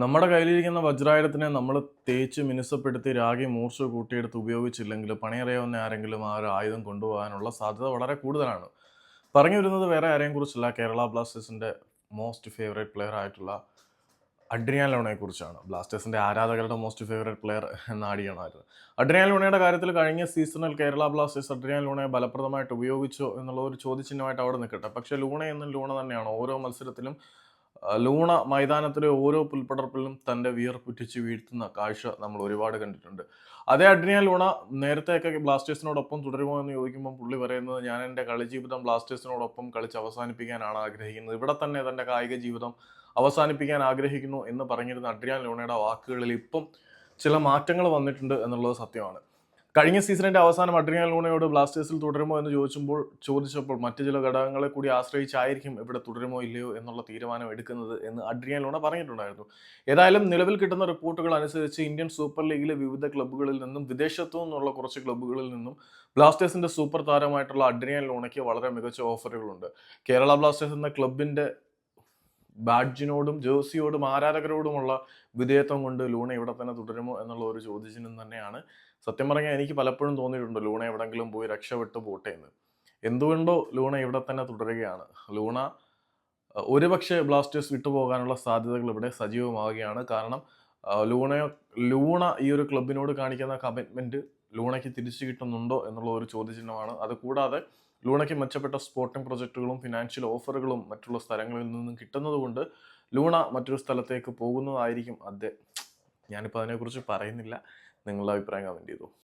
നമ്മുടെ കയ്യിലിരിക്കുന്ന വജ്രായുധത്തിനെ നമ്മൾ തേച്ച് മിനുസപ്പെടുത്തി രാഗി മൂർച്ച കൂട്ടിയെടുത്ത് ഉപയോഗിച്ചില്ലെങ്കിൽ പണിയറിയാവുന്ന ആരെങ്കിലും ആ ഒരു ആയുധം കൊണ്ടുപോകാനുള്ള സാധ്യത വളരെ കൂടുതലാണ്. പറഞ്ഞു വരുന്നത് വേറെ ആരെയും കുറിച്ചല്ല. കേരള ബ്ലാസ്റ്റേഴ്സിന്റെ മോസ്റ്റ് ഫേവറേറ്റ് പ്ലെയർ ആയിട്ടുള്ള അഡ്രിയാൻ ലോണയെ കുറിച്ചാണ്. ബ്ലാസ്റ്റേഴ്സിന്റെ ആരാധകരുടെ മോസ്റ്റ് ഫേവറേറ്റ് പ്ലെയർ എന്ന അടിയണമായിരുന്നു അഡ്രിയാൻ ലോണയുടെ കാര്യത്തിൽ കഴിഞ്ഞ സീസണിൽ കേരള ബ്ലാസ്റ്റേഴ്സ് അഡ്രിയാൻ ലൂണയെ ഫലപ്രദമായിട്ട് ഉപയോഗിച്ചോ എന്നുള്ള ഒരു ചോദ്യചിഹ്നമായിട്ട് അവിടെ നിൽക്കട്ടെ. പക്ഷേ ലൂണ എന്നും ലൂണ തന്നെയാണ്. ഓരോ മത്സരത്തിലും ലൂണ മൈതാനത്തിലെ ഓരോ പുൽപ്പടർപ്പിലും തന്റെ വിയർപ്പുറ്റിച്ച് വീഴ്ത്തുന്ന കാഴ്ച നമ്മൾ ഒരുപാട് കണ്ടിട്ടുണ്ട്. അതേ അഡ്രിയ ലൂണ നേരത്തെയൊക്കെ ബ്ലാസ്റ്റേഴ്സിനോടൊപ്പം തുടരുമോ എന്ന് ചോദിക്കുമ്പോൾ പുള്ളി പറയുന്നത് ഞാൻ എന്റെ കളി ജീവിതം ബ്ലാസ്റ്റേഴ്സിനോടൊപ്പം കളിച്ച് അവസാനിപ്പിക്കാനാണ് ആഗ്രഹിക്കുന്നത്. ഇവിടെ തന്നെ തന്റെ കായിക ജീവിതം അവസാനിപ്പിക്കാൻ ആഗ്രഹിക്കുന്നു എന്ന് പറഞ്ഞിരുന്ന അഡ്രിയാൻ ലൂണയുടെ വാക്കുകളിൽ ഇപ്പം ചില മാറ്റങ്ങൾ വന്നിട്ടുണ്ട് എന്നുള്ളത് സത്യമാണ്. കഴിഞ്ഞ സീസണിന്റെ അവസാനം അഡ്രിയാൻ ലൂണയോട് ബ്ലാസ്റ്റേഴ്സിൽ തുടരുമോ എന്ന് ചോദിച്ചപ്പോൾ ചോദിച്ചപ്പോൾ മറ്റു ചില ഘടകങ്ങളെ കൂടി ആശ്രയിച്ചായിരിക്കും ഇവിടെ തുടരുമോ ഇല്ലയോ എന്നുള്ള തീരുമാനം എടുക്കുന്നത് എന്ന് അഡ്രിയാൻ ലൂണ പറഞ്ഞിട്ടുണ്ടായിരുന്നു. ഏതായാലും നിലവിൽ കിട്ടുന്ന റിപ്പോർട്ടുകൾ അനുസരിച്ച് ഇന്ത്യൻ സൂപ്പർ ലീഗിലെ വിവിധ ക്ലബ്ബുകളിൽ നിന്നും വിദേശത്തു നിന്നുള്ള കുറച്ച് ക്ലബ്ബുകളിൽ നിന്നും ബ്ലാസ്റ്റേഴ്സിന്റെ സൂപ്പർ താരമായിട്ടുള്ള അഡ്രിയാൻ ലൂണയ്ക്ക് വളരെ മികച്ച ഓഫറുകളുണ്ട്. കേരള ബ്ലാസ്റ്റേഴ്സ് എന്ന ക്ലബിന്റെ ബാഡ്ജിനോടും ജേഴ്സിയോടും ആരാധകരോടുമുള്ള വിധേയത്വം കൊണ്ട് ലൂണ ഇവിടെ തന്നെ തുടരുമോ എന്നുള്ള ഒരു ചോദ്യചിഹ്നം തന്നെയാണ്. സത്യം പറഞ്ഞാൽ എനിക്ക് പലപ്പോഴും തോന്നിയിട്ടുണ്ട് ലൂണ എവിടെങ്കിലും പോയി രക്ഷപ്പെട്ടു പോട്ടെ എന്ന്. എന്തുകൊണ്ടോ ലൂണ ഇവിടെ തന്നെ തുടരുകയാണ്. ലൂണ ഒരുപക്ഷെ ബ്ലാസ്റ്റേഴ്സ് വിട്ടുപോകാനുള്ള സാധ്യതകൾ ഇവിടെ സജീവമാവുകയാണ്. കാരണം ലൂണ ലൂണ ഈ ഒരു ക്ലബിനോട് കാണിക്കുന്ന കമ്മിറ്റ്മെന്റ് ലൂണയ്ക്ക് തിരിച്ചു കിട്ടുന്നുണ്ടോ എന്നുള്ള ഒരു ചോദ്യചിഹ്നമാണ്. അത് കൂടാതെ ലൂണയ്ക്ക് മെച്ചപ്പെട്ട സ്പോർട്ടിംഗ് പ്രൊജക്റ്റുകളും ഫിനാൻഷ്യൽ ഓഫറുകളും മറ്റുള്ള സ്ഥലങ്ങളിൽ നിന്നും കിട്ടുന്നതുകൊണ്ട് ലൂണ മറ്റൊരു സ്ഥലത്തേക്ക് പോകുന്നതായിരിക്കും അദ്ദേഹം ഞാനിപ്പോൾ അതിനെക്കുറിച്ച് പറയുന്നില്ല. നിങ്ങളുടെ അഭിപ്രായം കമന്റ് ചെയ്തു?